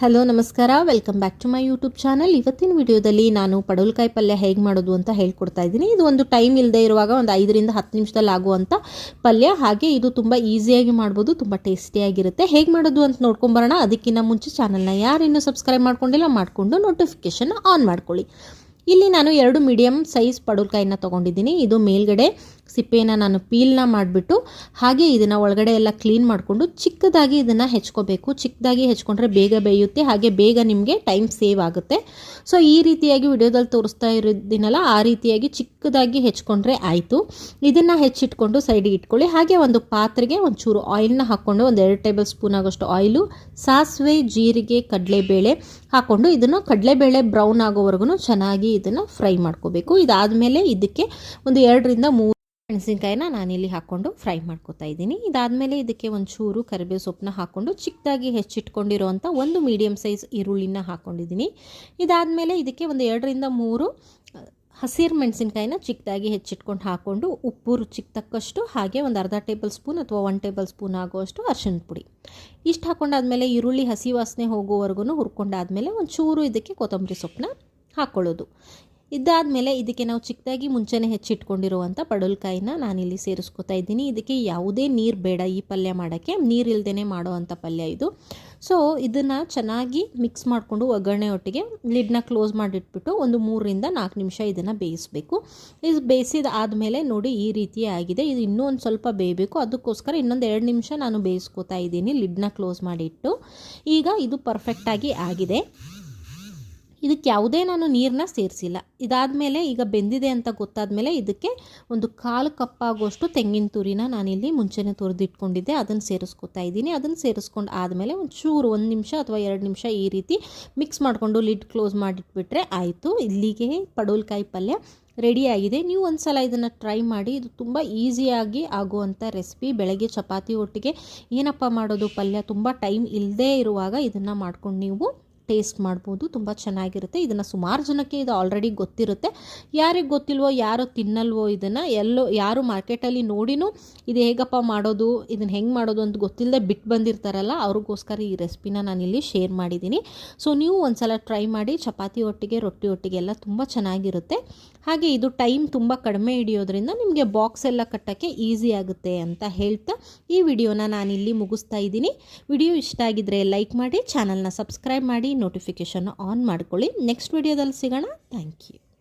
Hello, ನಮಸ್ಕಾರ. Welcome back to my YouTube channel ಇವತ್ತಿನ ವಿಡಿಯೋದಲ್ಲಿ ನಾನು ಪಡವಲಕಾಯಿ ಪಲ್ಯ ಹೇಗೆ ಮಾಡೋದು ಅಂತ ಹೇಳ್ಕೊಡ್ತಾ ಇದ್ದೀನಿ. ಇದು ಒಂದು ಟೈಮ್ ಇಲ್ಲದೆ ಇರುವಾಗ ಒಂದು ಐದರಿಂದ ಹತ್ತು ನಿಮಿಷದಲ್ಲಿ ಆಗುವಂಥ ಪಲ್ಯ. ಹಾಗೆ ಇದು ತುಂಬ ಈಸಿಯಾಗಿ ಮಾಡ್ಬೋದು, ತುಂಬ ಟೇಸ್ಟಿಯಾಗಿರುತ್ತೆ ಹೇಗೆ ಮಾಡೋದು ಅಂತ ನೋಡ್ಕೊಂಬರೋಣ ಅದಕ್ಕಿಂತ ಮುಂಚೆ ಚಾನಲ್ನ ಯಾರು ಇನ್ನೂ ಸಬ್ಸ್ಕ್ರೈಬ್ ಮಾಡ್ಕೊಂಡಿಲ್ಲ, ಮಾಡಿಕೊಂಡು ನೋಟಿಫಿಕೇಷನ್ ಆನ್ ಮಾಡ್ಕೊಳ್ಳಿ. ಇಲ್ಲಿ ನಾನು ಎರಡು ಮೀಡಿಯಮ್ ಸೈಜ್ ಪಡವಲಕಾಯಿನ ತೊಗೊಂಡಿದ್ದೀನಿ. ಇದು ಮೇಲ್ಗಡೆ ಸಿಪ್ಪೆನ ನಾನು ಪೀಲ್ನ ಮಾಡಿಬಿಟ್ಟು ಹಾಗೆ ಇದನ್ನು ಒಳಗಡೆ ಎಲ್ಲ ಕ್ಲೀನ್ ಮಾಡಿಕೊಂಡು ಚಿಕ್ಕದಾಗಿ ಇದನ್ನು ಹೆಚ್ಕೋಬೇಕು. ಚಿಕ್ಕದಾಗಿ ಹೆಚ್ಕೊಂಡ್ರೆ ಬೇಗ ಬೇಯುತ್ತೆ, ಹಾಗೆ ಬೇಗ ನಿಮಗೆ ಟೈಮ್ ಸೇವ್ ಆಗುತ್ತೆ. ಸೊ, ಈ ರೀತಿಯಾಗಿ ವಿಡಿಯೋದಲ್ಲಿ ತೋರಿಸ್ತಾ ಇರೋದಿನಲ್ಲ, ಆ ರೀತಿಯಾಗಿ ಚಿಕ್ಕದಾಗಿ ಹೆಚ್ಕೊಂಡ್ರೆ ಆಯಿತು. ಇದನ್ನು ಹೆಚ್ಚಿಟ್ಕೊಂಡು ಸೈಡಿಗೆ ಇಟ್ಕೊಳ್ಳಿ. ಹಾಗೆ ಒಂದು ಪಾತ್ರೆಗೆ ಒಂಚೂರು ಆಯಿಲ್ನ ಹಾಕ್ಕೊಂಡು ಒಂದು ಎರಡು ಟೇಬಲ್ ಸ್ಪೂನ್ ಆಗೋಷ್ಟು ಆಯಿಲು, ಸಾಸಿವೆ, ಜೀರಿಗೆ, ಕಡಲೆಬೇಳೆ ಹಾಕ್ಕೊಂಡು ಇದನ್ನು ಕಡಲೆಬೇಳೆ ಬ್ರೌನ್ ಆಗೋವರೆಗೂ ಚೆನ್ನಾಗಿ ಇದನ್ನು ಫ್ರೈ ಮಾಡ್ಕೋಬೇಕು. ಇದಾದಮೇಲೆ ಇದಕ್ಕೆ ಒಂದು ಎರಡರಿಂದ ಮೂರು ಮೆಣಸಿನ್ಕಾಯಿನ ನಾನಿಲ್ಲಿ ಹಾಕ್ಕೊಂಡು ಫ್ರೈ ಮಾಡ್ಕೊತಾ ಇದ್ದೀನಿ. ಇದಾದಮೇಲೆ ಇದಕ್ಕೆ ಒಂಚೂರು ಕರಿಬೇವು ಸೊಪ್ಪನ್ನ ಹಾಕ್ಕೊಂಡು ಚಿಕ್ಕದಾಗಿ ಹೆಚ್ಚಿಟ್ಕೊಂಡಿರೋವಂಥ ಒಂದು ಮೀಡಿಯಮ್ ಸೈಜ್ ಈರುಳ್ಳಿನ ಹಾಕ್ಕೊಂಡಿದ್ದೀನಿ. ಇದಾದಮೇಲೆ ಇದಕ್ಕೆ ಒಂದು ಎರಡರಿಂದ ಮೂರು ಹಸಿರು ಮೆಣಸಿನ್ಕಾಯಿನ ಚಿಕ್ಕದಾಗಿ ಹೆಚ್ಚಿಟ್ಕೊಂಡು ಹಾಕ್ಕೊಂಡು ಉಪ್ಪು ರುಚಿಗೆ ತಕ್ಕಷ್ಟು ಹಾಗೆ ಒಂದು ಅರ್ಧ ಟೇಬಲ್ ಸ್ಪೂನ್ ಅಥವಾ ಒನ್ ಟೇಬಲ್ ಸ್ಪೂನ್ ಆಗುವಷ್ಟು ಅರ್ಶಿಣದ ಪುಡಿ. ಇಷ್ಟು ಹಾಕ್ಕೊಂಡಾದ್ಮೇಲೆ ಈರುಳ್ಳಿ ಹಸಿ ವಾಸನೆ ಹೋಗೋವರೆಗೂ ಹುರ್ಕೊಂಡಾದ್ಮೇಲೆ ಒಂಚೂರು ಇದಕ್ಕೆ ಕೊತ್ತಂಬರಿ ಸೊಪ್ಪನ್ನ ಹಾಕ್ಕೊಳ್ಳೋದು ಇದಾದಮೇಲೆ ಇದಕ್ಕೆ ನಾವು ಚಿಕ್ಕದಾಗಿ ಮುಂಚೆನೇ ಹೆಚ್ಚಿಟ್ಕೊಂಡಿರುವಂಥ ನಾನು ನಾನಿಲ್ಲಿ ಸೇರಿಸ್ಕೊತಾ ಇದ್ದೀನಿ. ಇದಕ್ಕೆ ಯಾವುದೇ ನೀರು ಬೇಡ ಈ ಪಲ್ಯ ಮಾಡೋಕ್ಕೆ. ನೀರಿಲ್ದೇ ಮಾಡೋ ಪಲ್ಯ ಇದು. ಸೊ ಇದನ್ನು ಚೆನ್ನಾಗಿ ಮಿಕ್ಸ್ ಮಾಡಿಕೊಂಡು ಒಗ್ಗರಣೆ ಒಟ್ಟಿಗೆ ಲಿಡ್ನ ಕ್ಲೋಸ್ ಮಾಡಿಟ್ಬಿಟ್ಟು ಒಂದು ಮೂರರಿಂದ ನಾಲ್ಕು ನಿಮಿಷ ಇದನ್ನು ಬೇಯಿಸಬೇಕು. ಇದು ಬೇಯಿಸಿದ ಆದಮೇಲೆ ನೋಡಿ ಈ ರೀತಿ ಆಗಿದೆ. ಇದು ಇನ್ನೂ ಒಂದು ಸ್ವಲ್ಪ ಬೇಯಬೇಕು. ಅದಕ್ಕೋಸ್ಕರ ಇನ್ನೊಂದು ಎರಡು ನಿಮಿಷ ನಾನು ಬೇಯಿಸ್ಕೊತಾ ಇದ್ದೀನಿ ಲಿಡ್ನ ಕ್ಲೋಸ್ ಮಾಡಿಟ್ಟು. ಈಗ ಇದು ಪರ್ಫೆಕ್ಟಾಗಿ ಆಗಿದೆ. ಇದಕ್ಕೆ ಯಾವುದೇ ನಾನು ನೀರನ್ನ ಸೇರಿಸಿಲ್ಲ. ಇದಾದಮೇಲೆ ಈಗ ಬೆಂದಿದೆ ಅಂತ ಗೊತ್ತಾದ ಮೇಲೆ ಇದಕ್ಕೆ ಒಂದು ಕಾಲು ಕಪ್ಪಾಗುವಷ್ಟು ತೆಂಗಿನ ತುರಿನ ನಾನಿಲ್ಲಿ ಮುಂಚೆನೇ ತುರಿದಿಟ್ಕೊಂಡಿದ್ದೆ. ಅದನ್ನು ಸೇರಿಸ್ಕೊತಾ ಇದ್ದೀನಿ. ಅದನ್ನು ಸೇರಿಸ್ಕೊಂಡು ಆದಮೇಲೆ ಒಂದು ಚೂರು ಒಂದು ನಿಮಿಷ ಅಥವಾ ಎರಡು ನಿಮಿಷ ಈ ರೀತಿ ಮಿಕ್ಸ್ ಮಾಡಿಕೊಂಡು ಲಿಡ್ ಕ್ಲೋಸ್ ಮಾಡಿಟ್ಬಿಟ್ರೆ ಆಯಿತು. ಇಲ್ಲಿಗೆ ಪಡೋಲ್ಕಾಯಿ ಪಲ್ಯ ರೆಡಿಯಾಗಿದೆ ನೀವು ಒಂದು ಸಲ ಇದನ್ನು ಟ್ರೈ ಮಾಡಿ. ಇದು ತುಂಬ ಈಸಿಯಾಗಿ ಆಗುವಂಥ ರೆಸಿಪಿ. ಬೆಳಗ್ಗೆ ಚಪಾತಿ ಒಟ್ಟಿಗೆ ಏನಪ್ಪ ಮಾಡೋದು ಪಲ್ಯ ತುಂಬ ಟೈಮ್ ಇಲ್ಲದೇ ಇರುವಾಗ ಇದನ್ನು ಮಾಡ್ಕೊಂಡು ನೀವು ಟೇಸ್ಟ್ ಮಾಡ್ಬೋದು, ತುಂಬ ಚೆನ್ನಾಗಿರುತ್ತೆ. ಇದನ್ನು ಸುಮಾರು ಜನಕ್ಕೆ ಇದು ಆಲ್ರೆಡಿ ಗೊತ್ತಿರುತ್ತೆ. ಯಾರಿಗೆ ಗೊತ್ತಿಲ್ವೋ, ಯಾರು ತಿನ್ನಲ್ವೋ ಇದನ್ನು, ಎಲ್ಲೋ, ಯಾರು ಮಾರ್ಕೆಟಲ್ಲಿ ನೋಡಿನೂ ಇದು ಹೇಗಪ್ಪ ಮಾಡೋದು, ಇದನ್ನು ಹೆಂಗೆ ಮಾಡೋದು ಅಂತ ಗೊತ್ತಿಲ್ಲದೆ ಬಿಟ್ಟು ಬಂದಿರ್ತಾರಲ್ಲ, ಅವ್ರಿಗೋಸ್ಕರ ಈ ರೆಸಿಪಿನ ನಾನಿಲ್ಲಿ ಶೇರ್ ಮಾಡಿದ್ದೀನಿ ಸೊ ನೀವು ಒಂದು ಸಲ ಟ್ರೈ ಮಾಡಿ, ಚಪಾತಿ ಒಟ್ಟಿಗೆ, ರೊಟ್ಟಿ ಒಟ್ಟಿಗೆ ಎಲ್ಲ ತುಂಬ ಚೆನ್ನಾಗಿರುತ್ತೆ. ಹಾಗೆ ಇದು ಟೈಮ್ ತುಂಬ ಕಡಿಮೆ ಹಿಡಿಯೋದ್ರಿಂದ ನಿಮಗೆ ಬಾಕ್ಸ್ ಎಲ್ಲ ಕಟ್ಟೋಕ್ಕೆ ಈಸಿ ಆಗುತ್ತೆ ಅಂತ ಹೇಳ್ತಾ ಈ ವಿಡಿಯೋನ ನಾನಿಲ್ಲಿ ಮುಗಿಸ್ತಾ ಇದ್ದೀನಿ. ವಿಡಿಯೋ ಇಷ್ಟ ಆಗಿದ್ರೆ ಲೈಕ್ ಮಾಡಿ ಚಾನಲ್ನ ಸಬ್ಸ್ಕ್ರೈಬ್ ಮಾಡಿ ನೋಟಿಫಿಕೇಷನ್ ಆನ್ ಮಾಡ್ಕೊಳ್ಳಿ. ನೆಕ್ಸ್ಟ್ ವಿಡಿಯೋದಲ್ಲಿ ಸಿಗೋಣ. Thank you